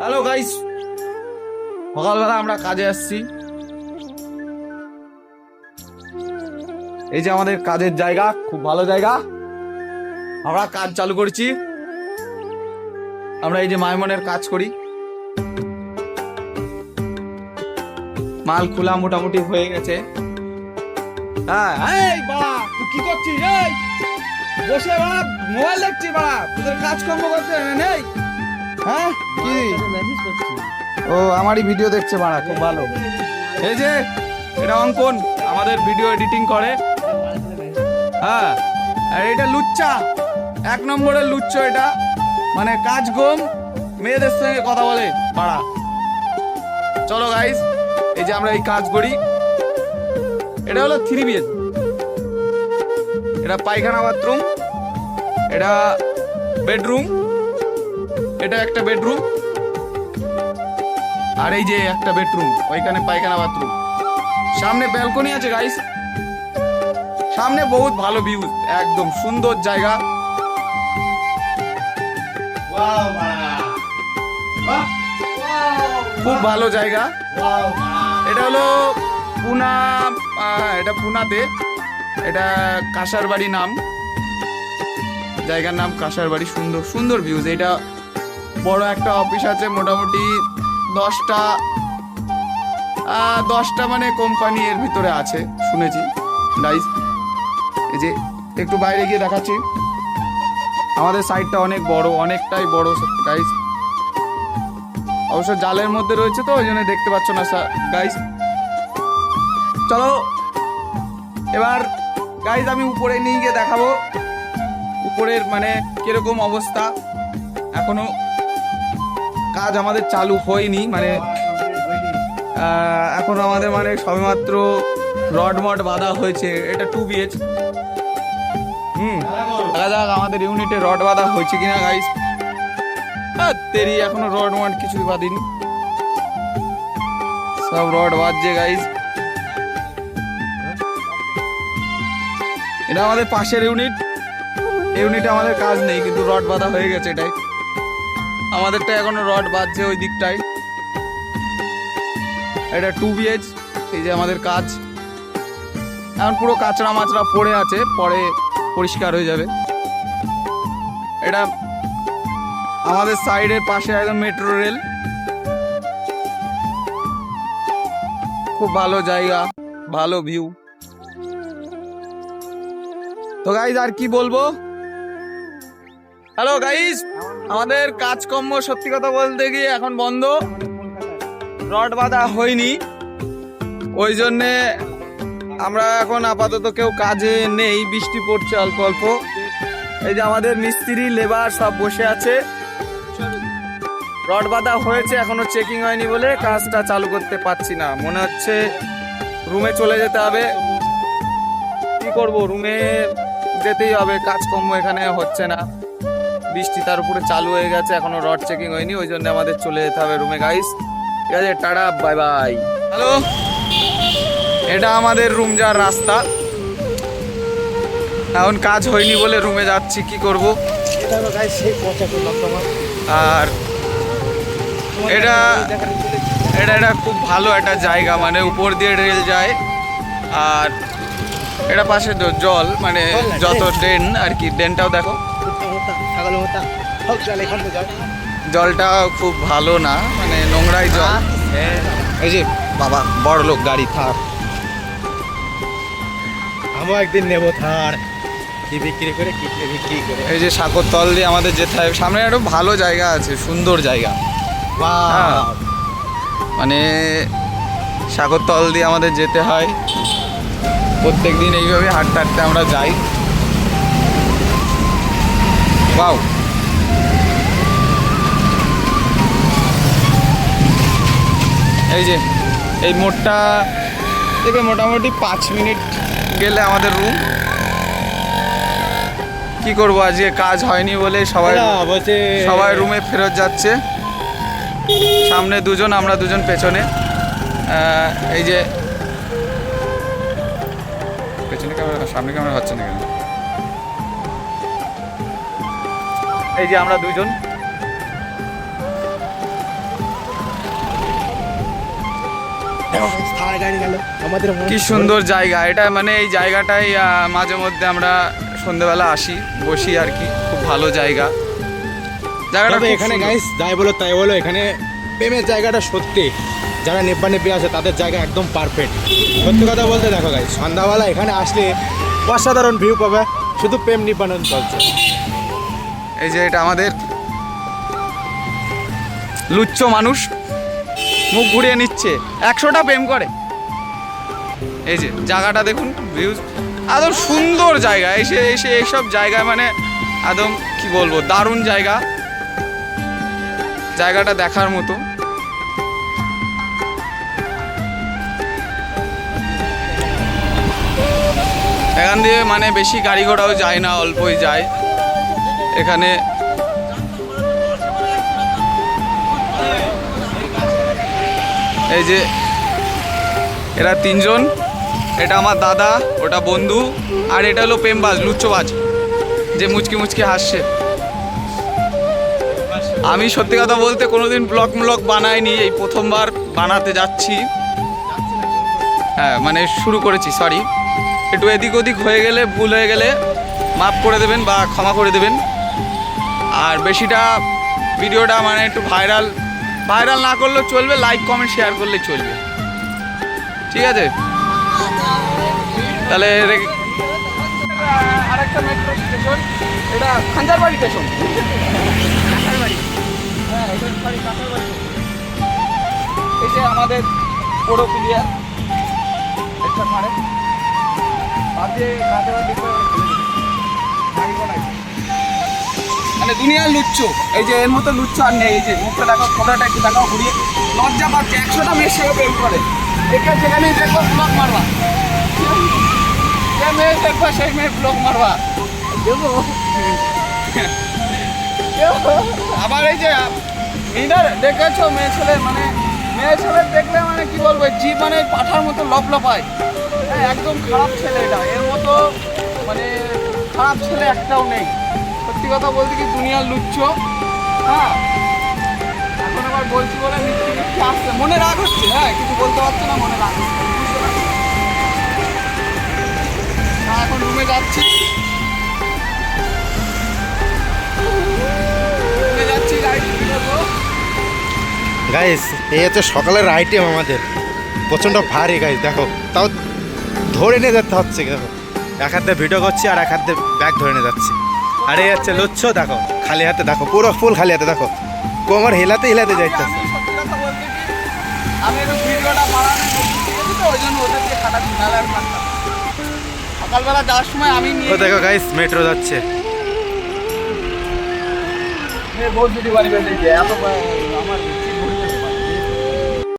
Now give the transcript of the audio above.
Hello guys সকালবেলা আমরা কাজে আসছি। এই যে আমাদের কাজের জায়গা, খুব ভালো জায়গা। আমরা কাজ চালু করেছি। আমরা এই যে মাইমনের কাজ করি। মাল খোলা মোটামুটি হয়ে গেছে। হ্যাঁ কি করছিস? বসে বাবা মোবাইল দেখছিস বাবা তোদের কাজকর্ম করতে নেই? হ্যাঁ? ও, আমারই ভিডিও দেখছে বাড়া খুব ভালো। এই যে, এটা অঙ্কন, আমাদের ভিডিও এডিটিং করে। হ্যাঁ আর এটা লুচ্চা। এক নম্বরের লুচ্চ এটা। মানে কাজ গম, মেয়েদের সঙ্গে কথা বলে পাড়া চলো গাইস এই যে আমরা এই কাজ করি। এটা হলো থ্রি বিএচ এটা পায়খানা বাথরুম এটা বেডরুম এটা একটা বেডরুম আর এই যে একটা বেডরুম ওইখানে পায়খানা বাথরুম সামনে ব্যালকনি আছে গাইস সামনে বহুত ভালো ভিউ একদম সুন্দর জায়গা। খুব ভালো জায়গা। এটা হলো পুনা এটা পুনাতে। এটা কাঁসার বাড়ি নাম। জায়গার নাম কাঁসার বাড়ি সুন্দর সুন্দর ভিউজ এটা বড় একটা অফিস আছে, মোটামুটি দশটা দশটা মানে কোম্পানি এর ভিতরে আছে, শুনেছি। গাইস এই যে একটু বাইরে গিয়ে দেখাচ্ছি। আমাদের সাইডটা অনেক বড়, অনেকটাই বড় গাইস অবশ্য জালের মধ্যে রয়েছে তো, ওই জন্য দেখতে পাচ্ছ না গাইস চলো। এবার গাইস আমি উপরে নিয়ে গিয়ে দেখাবো। উপরের মানে কীরকম অবস্থা, এখনও কাজ আমাদের চালু হয়নি মানে এখন আমাদের মানে সবেমাত্র রড মড বাঁধা হয়েছে, এটা টু বিএচ হুম, দেখা যাক আমাদের ইউনিটে রড বাঁধা হয়েছে কিনা গাইস তেরি এখনও রড মড কিছুই বাঁধিনি। সব রড বাঁধছে গাইস এটা আমাদের পাশের ইউনিট ইউনিটে আমাদের কাজ নেই, কিন্তু রড বাঁধা হয়ে গেছে এটাই। আমাদেরটা এখনও রড বাঁধছে ওই দিকটায়। এটা টু বিএচ এই যে আমাদের কাজ। এখন পুরো কাঁচড়া মাচড়া পড়ে আছে, পরে পরিষ্কার হয়ে যাবে। এটা আমাদের সাইডের পাশে একদম মেট্রো রেল খুব ভালো জায়গা, ভালো ভিউ তো গাইজ আর কি বলব? হ্যালো গাইজ আমাদের কাজকর্ম সত্যি কথা বলতে গিয়ে এখন বন্ধ। রড বাঁধা হয়নি। ওই জন্যে আমরা এখন আপাতত কেউ কাজে নেই, বৃষ্টি পড়ছে অল্প অল্প। এই যে আমাদের মিস্ত্রি, লেবার সব বসে আছে। রড বাঁধা হয়েছে, এখনও চেকিং হয়নি বলে কাজটা চালু করতে পারছি না। মনে হচ্ছে রুমে চলে যেতে হবে। কি করব? রুমে যেতেই হবে, কাজকর্ম এখানে হচ্ছে না। বৃষ্টি তার উপরে চালু হয়ে গেছে এখনও রড চেকিং হয়নি ওই জন্য আমাদের চলে যেতে হবে রুমে গাইস ঠিক আছে টাটা বাই বাই হ্যালো এটা আমাদের রুম যাওয়ার রাস্তা। এখন কাজ হয়নি বলে রুমে যাচ্ছি কি করব? আর এটা এটা এটা খুব ভালো একটা জায়গা মানে উপর দিয়ে রেল যায় আর এটা পাশে জল মানে যত ড্রেন আর কি ড্রেনটাও দেখো। জলটা খুব ভালো না মানে নোংরাই জল। এই যে বাবা বড় লোক গাড়ি থাক। আমও একদিন নেব থার কি বিক্রি করে কি বিক্রি করে। এই যে সাগর তল দিয়ে আমাদের যেতে হবে সামনে একটা ভালো জায়গা আছে সুন্দর জায়গা। হ্যাঁ। মানে সাগর তল দিয়ে আমাদের যেতে হয়। প্রত্যেক দিন এইভাবে হাঁটতে হাঁটতে আমরা যাই। বাউ এই যে এই মোড়টা থেকে মোটামুটি পাঁচ মিনিট গেলে আমাদের রুম কি করব আজকে কাজ হয়নি বলে সবাই সবাই রুমে ফেরত যাচ্ছে। সামনে দুজন আমরা দুজন পেছনে। এই যে পেছনে ক্যামেরা সামনে ক্যামেরা হচ্ছে না কেন? এই যে আমরা দুজন কি সুন্দর জায়গা। এটা মানে এই জায়গাটাই মাঝে মধ্যে আমরা সন্ধ্যেবেলা আসি বসি আর কি। খুব ভালো জায়গা। জায়গাটা এখানে গাইস যাই বলো তাই বলো এখানে প্রেমের জায়গাটা সত্যি। যারা নেব্বা নেপে আছে তাদের জায়গা একদম পারফেক্ট সত্যি কথা বলতে দেখো গাইস সন্ধ্যাবেলা এখানে আসলে অসাধারণ ভিউ পাবে। শুধু প্রেম নিপানন চলছে। এই যে এটা আমাদের লুচ্চ মানুষ। মুখ ঘুরিয়ে নিচ্ছে। একশোটা প্রেম করে। এই যে জায়গাটা দেখুন ভিউজ একদম সুন্দর জায়গা। এসে এসে এইসব জায়গায় মানে একদম কি বলব, দারুণ জায়গা। জায়গাটা দেখার মতো। এখান দিয়ে মানে বেশি গাড়ি ঘোড়াও যায় না, অল্পই যায়। এখানে এই যে এরা তিনজন, এটা আমার দাদা, ওটা বন্ধু, আর এটা হলো প্রেমবাজ, লুচ্চবাজ, যে মুচকি মুচকি হাসছে। আমি সত্যি কথা বলতে কোনোদিন ব্লগ ব্লগ বানাইনি, এই প্রথমবার বানাতে যাচ্ছি। হ্যাঁ মানে শুরু করেছি সরি একটু এদিক ওদিক হয়ে গেলে, ভুল হয়ে গেলে মাফ করে দেবেন বা ক্ষমা করে দেবেন। আর বেশিটা ভিডিওটা মানে একটু ভাইরাল ভাইরাল না করলেও চলবে লাইক কমেন্ট শেয়ার করলে চলবে। ঠিক আছে? তাহলে আরেকটা আমাদের পোড়ো প্লেয়ার একটা মানে দুনিয়ার লুচ্চ। এই যে এর মতো লুচ্চ আর নেই, এই যে মুখটা দেখো, ফোটাটা একটু দেখাও ঘুরিয়ে। লজ্জা পাচ্ছে, একশোটা মেয়ের সঙ্গে প্রেম করে। একে যেখানেই দেখব ব্লক মারবা। যে মেয়ে দেখবা, সেই মেয়ে ব্লক মারবা। আবার এই যে, মিনার, দেখেছ? মেয়ে ছেলে মানে মেয়ে ছেলে দেখলে মানে কি বলব জি মানে পাঠার মতো লপ লপায় হ্যাঁ একদম খারাপ ছেলে এটা। এর মতো মানে খারাপ ছেলে একটাও নেই। সত্যি কথা বলতে কি দুনিয়ার লুচ্ছ? হ্যাঁ? এখন আবার বলছি বলে আসছে। মনে রাগ হচ্ছে হ্যাঁ কিছু বলতে পারছে না, মনে রাগ হচ্ছে? হ্যাঁ এখন রুমে যাচ্ছি। গাইস এই হচ্ছে সকালের আইটেম আমাদের। প্রচণ্ড ভারী গাইস দেখো। তাও ধরে নিয়ে যেতে হচ্ছে, দেখো। এক হাতে ভিডিও করছি আর এক হাতে ব্যাগ ধরে নিয়ে যাচ্ছি। আরে যাচ্ছে হচ্ছে দেখো খালি হাতে দেখো পুরো ফুল খালি হাতে দেখো। কোমর হেলাতে হেলাতে যাই আমি দেখো গাইস যাচ্ছে।